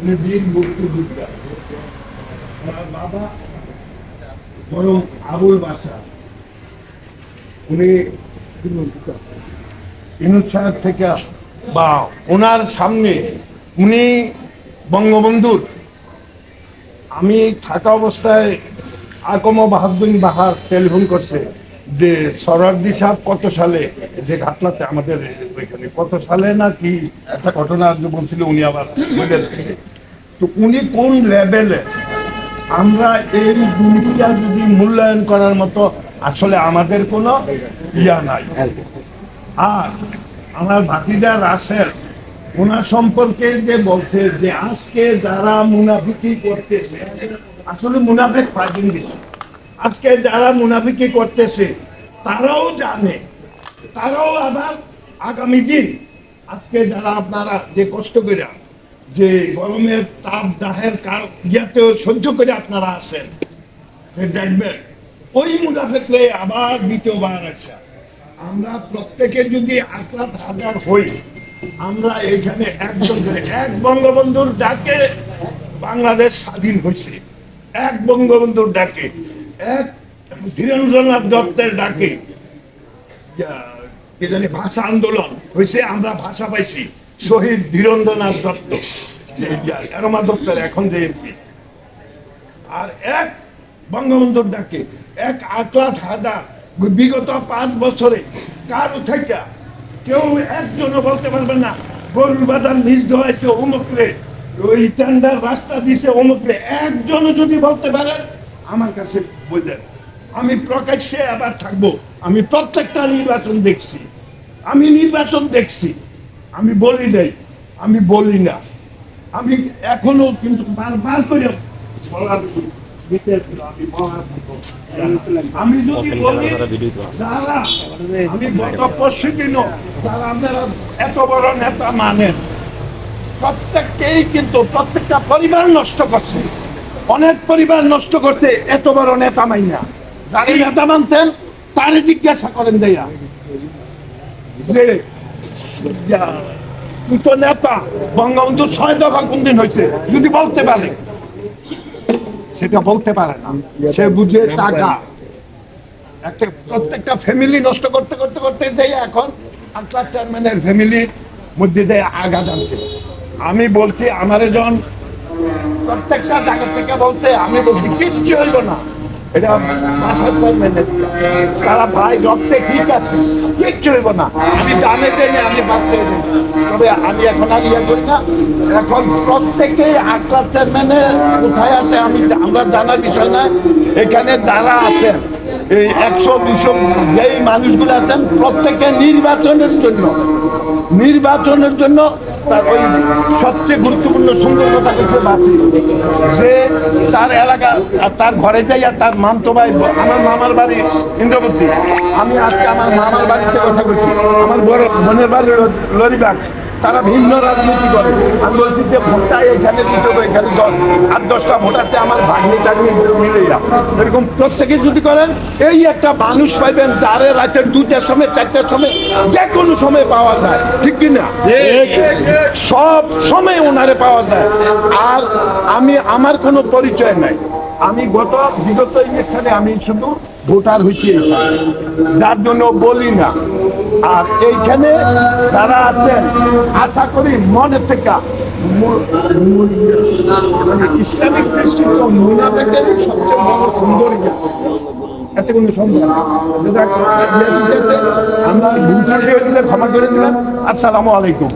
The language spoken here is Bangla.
উনি বীর মুক্তিযোদ্ধা ওনার বাবা বরং আবুল বাসা উনি থেকে বা ওনার সামনে উনি বঙ্গবন্ধুর। আমি থাকা অবস্থায় আকম বাহাদুর বাহার টেলিফোন করছে। যে সরার্দি সাহেব কত সালে, যে ঘটনাতে আমাদের ওইখানে কত সালে না কি একটা ঘটনা বলছিল উনি আবার বলে দিচ্ছে তো উনি কোন লেভেলে আমরা এই জিনিসটা যদি মূল্যায়ন করার মতো আসলে আমাদের কোনো ইয়া নাই। আর আমার ভাতিজা রাসেল, ওনার সম্পর্কে যে বলছে যে আজকে যারা মুনাফিকি করতেছে, আসলে মুনাফিক ফাজিল বিষয় আজকে যারা মুনাফিকি করতেছে, তারাও জানে, তারাও আবার আগামী দিন আজকে যারা আপনারা যে কষ্ট করে, যে গরমের তাপ দাহের কার ইয়াতেও সহ্য করে আপনারা আসেন যে দেখবেন, ওই মুনাফেকরে আবার দ্বিতীয়বার আসা আমরা প্রত্যেকে যদি আক্রান্ত হাজার হই, আমরা এখানে একজন এক বঙ্গবন্ধুর ডাকে বাংলাদেশ স্বাধীন হয়েছে। এক বঙ্গবন্ধুর ডাকে। এক ধীরেন্দ্রনাথ দত্তের ডাকে। জানি ভাষা আন্দোলন হয়েছে, আমরা ভাষা পাইছি। শহীদ ধীরেন্দ্রনাথ দত্ত। এরমা দত্তের এখন যে এমপি। আর এক বঙ্গবন্ধুর ডাকে। এক বিগত পাঁচ বছরে কারও থেকে কেউ একজনও বলতে পারবে না, গরুর বাজার নিজ ধোয়াইছে অমুকরে, ওই টেন্ডার রাস্তা দিছে অমুকরে। একজনও যদি বলতে পারে আমার কাছে বললেন আমি প্রকাশ্যে আবার থাকব। আমি প্রত্যেকটা নির্বাচন দেখছি। আমি নির্বাচন দেখছি। আমি বলি নাই আমি বলি না। আমি এখনও কিন্তু বারবার করে বলার আমি আমি যদি বলি যারা আমি গত পরশু দিনও যারা আপনারা এত বড় নেতা মানেন প্রত্যেককেই কিন্তু প্রত্যেকটা পরিবার নষ্ট করছে। অনেক পরিবার নষ্ট করছে, এত বড় নেতা মাইনা। যারা নেতা মানছেন তারে জিজ্ঞাসা করেন দেয়া। যে তুই তো নেতা, বঙ্গবন্ধু ছয় দফা হয়েছে যদি বলতে পারে। সেটা বলতে পারে না। সে বুঝে টাকা। একটা, প্রত্যেকটা ফ্যামিলি নষ্ট করতে করতে করতে যাই এখন আটলা চেয়ারম্যানের ফ্যামিলির মধ্যে আগা জানছে আমি বলছি, আমার যখন প্রত্যেকটা জায়গা থেকে বলছে, আমি বলছি, কিচ্ছু হইল না। এটা বাসার চেয়ারম্যানের তারা, ভাই, রক্তে ঠিক আছে, কিচ্ছু হইব না। আমি দামে টেনে আমি দেনি তবে আমি এখন আর ইয়ে করি না। এখন প্রত্যেকে আটলা চেয়ারম্যানের কোথায় আছে, আমি, আমরা জানার বিষয় না এখানে যারা আছেন এই একশো দুশো যেই মানুষগুলো আছেন প্রত্যেকে নির্বাচনের জন্য নির্বাচনের জন্য তার ওই সবচেয়ে গুরুত্বপূর্ণ সুন্দর কথা হচ্ছে বাসি। যে তার এলাকা, আর তার ঘরে যাই আর তার মামতো ভাই আমার মামার বাড়ি, ইন্দ্রবতী। আমি আজকে আমার মামার বাড়িতে কথা বলছি। আমার বড় বোনের বাড়ি লরিবাগ। তারা ভিন্ন রাজনীতি করে। আমি বলছি যে ভোটটা এখানে দিতে হবে এখানে দশ আট দশটা ভোট আছে আমার ভাগ্নি টাগ্নি মিলে এরকম প্রত্যেকে যদি করেন এই একটা মানুষ পাইবেন যারে রাতের দুটার সময় চারটার সময় যে কোনো সময় পাওয়া যায়। ঠিক কি না? সব সময় ওনারে পাওয়া যায়। আর আমি আমার কোনো পরিচয় নাই। আমি গত বিগত ইলেকশনে আমি শুধু ভোটার হয়েছি যার জন্য বলি না। আর এইখানে যারা আছেন, আশা করি মনে থেকে মানে ইসলামিক দৃষ্টিতে মুনাফেকের সবচেয়ে বড় সুন্দর। এতে কোনো সন্দেহ আমার ভুল ক্ষমা করে দিলেন আসসালামু আলাইকুম।